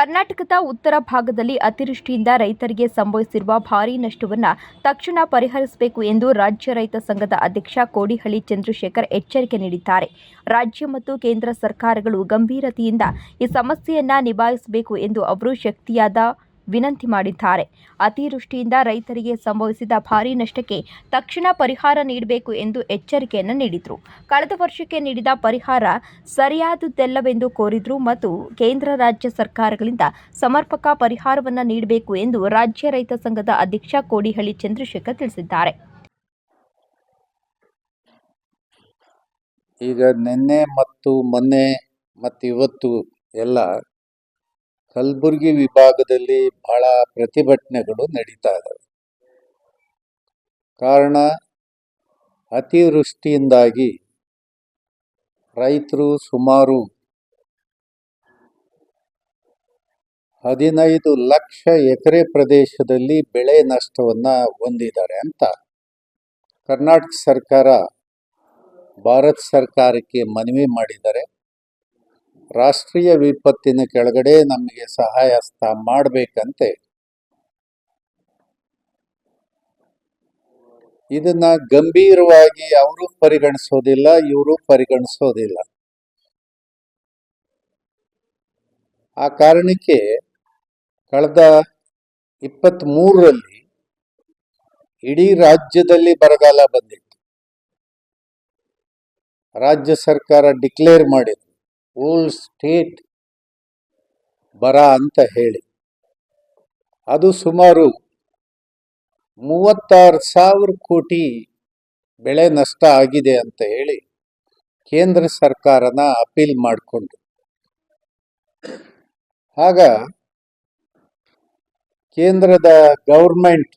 ಕರ್ನಾಟಕದ ಉತ್ತರ ಭಾಗದಲ್ಲಿ ಅತಿವೃಷ್ಟಿಯಿಂದ ರೈತರಿಗೆ ಸಂಭವಿಸಿರುವ ಭಾರೀ ನಷ್ಟವನ್ನು ತಕ್ಷಣ ಪರಿಹರಿಸಬೇಕು ಎಂದು ರಾಜ್ಯ ರೈತ ಸಂಘದ ಅಧ್ಯಕ್ಷ ಕೋಡಿಹಳ್ಳಿ ಚಂದ್ರಶೇಖರ್ ಎಚ್ಚರಿಕೆ ನೀಡಿದ್ದಾರೆ. ರಾಜ್ಯ ಮತ್ತು ಕೇಂದ್ರ ಸರ್ಕಾರಗಳು ಗಂಭೀರತೆಯಿಂದ ಈ ಸಮಸ್ಯೆಯನ್ನು ನಿಭಾಯಿಸಬೇಕು ಎಂದು ಅವರು ಶಕ್ತಿಯಾದ ವಿನಂತಿ ಮಾಡಿದ್ದಾರೆ. ಅತಿವೃಷ್ಟಿಯಿಂದ ರೈತರಿಗೆ ಸಂಭವಿಸಿದ ಭಾರೀ ನಷ್ಟಕ್ಕೆ ತಕ್ಷಣ ಪರಿಹಾರ ನೀಡಬೇಕು ಎಂದು ಎಚ್ಚರಿಕೆಯನ್ನು ನೀಡಿದರು. ಕಳೆದ ವರ್ಷಕ್ಕೆ ನೀಡಿದ ಪರಿಹಾರ ಸರಿಯಾದುದೆಲ್ಲವೆಂದು ಕೋರಿದ್ರು ಮತ್ತು ಕೇಂದ್ರ ರಾಜ್ಯ ಸರ್ಕಾರಗಳಿಂದ ಸಮರ್ಪಕ ಪರಿಹಾರವನ್ನು ನೀಡಬೇಕು ಎಂದು ರಾಜ್ಯ ರೈತ ಸಂಘದ ಅಧ್ಯಕ್ಷ ಕೋಡಿಹಳ್ಳಿ ಚಂದ್ರಶೇಖರ್ ತಿಳಿಸಿದ್ದಾರೆ. ಈಗ ನಿನ್ನೆ ಮತ್ತು ಮೊನ್ನೆ ಮತ್ತು ಇವತ್ತು ಎಲ್ಲ ಕಲಬುರಗಿ ವಿಭಾಗದಲ್ಲಿ ಬಹಳ ಪ್ರತಿಭಟನೆಗಳು ನಡೀತಾ ಇದ್ದಾವೆ ಕಾರಣ, ಅತಿವೃಷ್ಟಿಯಿಂದಾಗಿ ರೈತರು ಸುಮಾರು ಹದಿನೈದು ಲಕ್ಷ ಎಕರೆ ಪ್ರದೇಶದಲ್ಲಿ ಬೆಳೆ ನಷ್ಟವನ್ನು ಹೊಂದಿದ್ದಾರೆ ಅಂತ. ಕರ್ನಾಟಕ ಸರ್ಕಾರ, ಭಾರತ ಸರ್ಕಾರಕ್ಕೆ ಮನವಿ ಮಾಡಿದ್ದಾರೆ. ರಾಷ್ಟ್ರೀಯ ವಿಪತ್ತಿನ ಕೆಳಗಡೆ ನಮಗೆ ಸಹಾಯ ಮಾಡಬೇಕಂತೆ. ಇದನ್ನ ಗಂಭೀರವಾಗಿ ಅವರು ಪರಿಗಣಿಸೋದಿಲ್ಲ, ಇವರು ಪರಿಗಣಿಸೋದಿಲ್ಲ. ಆ ಕಾರಣಕ್ಕೆ ಕಳೆದ ಇಪ್ಪತ್ತ್ ಮೂರರಲ್ಲಿ ಇಡೀ ರಾಜ್ಯದಲ್ಲಿ ಬರಗಾಲ ಬಂದಿತ್ತು. ರಾಜ್ಯ ಸರ್ಕಾರ ಡಿಕ್ಲೇರ್ ಮಾಡಿದ್ರು ಓಲ್ ಸ್ಟೇಟ್ ಬರ ಅಂತ ಹೇಳಿ. ಅದು ಸುಮಾರು ಮೂವತ್ತಾರು ಸಾವಿರ ಕೋಟಿ ಬೆಳೆ ನಷ್ಟ ಆಗಿದೆ ಅಂತ ಹೇಳಿ ಕೇಂದ್ರ ಸರ್ಕಾರನ ಅಪೀಲ್ ಮಾಡಿಕೊಂಡು. ಆಗ ಕೇಂದ್ರದ ಗೌರ್ಮೆಂಟ್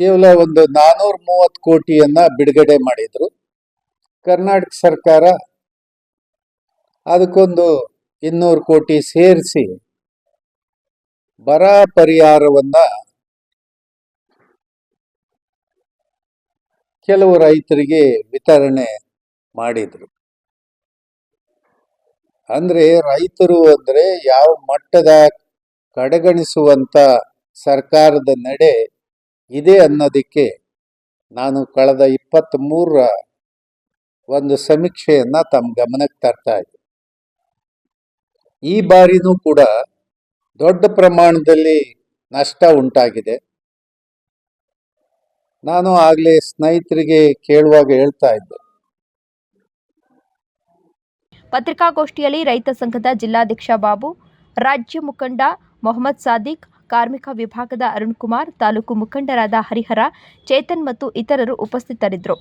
ಕೇವಲ ಒಂದು ನಾನೂರ ಮೂವತ್ತು ಕೋಟಿಯನ್ನ ಬಿಡುಗಡೆ ಮಾಡಿದ್ರು. ಕರ್ನಾಟಕ ಸರ್ಕಾರ ಅದಕ್ಕೊಂದು ಇನ್ನೂರು ಕೋಟಿ ಸೇರಿಸಿ ಬರ ಪರಿಹಾರವನ್ನ ಕೆಲವು ರೈತರಿಗೆ ವಿತರಣೆ ಮಾಡಿದ್ರು. ಅಂದ್ರೆ ರೈತರು ಅಂದ್ರೆ ಯಾವ ಮಟ್ಟದ ಕಡೆಗಣಿಸುವಂತ ಸರ್ಕಾರದ ನಡೆ ಇದೆ ಅನ್ನೋದಕ್ಕೆ ನಾನು ಕಳೆದ ಇಪ್ಪತ್ತ್ ಮೂರರ ಒಂದು ಸಮೀಕ್ಷೆಯನ್ನ ತಮ್ಮ ಗಮನಕ್ಕೆ ತರ್ತಾ ಇದೆ. ಈ ಬಾರಿನೂ ಕೂಡ ದೊಡ್ಡ ಪ್ರಮಾಣದಲ್ಲಿ ನಷ್ಟ ಉಂಟಾಗಿದೆ. ನಾನು ಆಗ್ಲೇ ಸ್ನೇಹಿತರಿಗೆ ಕೇಳುವಾಗ ಹೇಳ್ತಾ ಇದ್ದೆ. ಪತ್ರಿಕಾಗೋಷ್ಠಿಯಲ್ಲಿ ರೈತ ಸಂಘದ ಜಿಲ್ಲಾಧ್ಯಕ್ಷ ಬಾಬು, ರಾಜ್ಯ ಮುಖಂಡ ಮೊಹಮ್ಮದ್ ಸಾದಿಕ್, ಕಾರ್ಮಿಕ ವಿಭಾಗದ ಅರುಣ್ ಕುಮಾರ್, ತಾಲೂಕು ಮುಖಂಡರಾದ ಹರಿಹರ, ಚೇತನ್ ಮತ್ತು ಇತರರು ಉಪಸ್ಥಿತರಿದ್ದರು.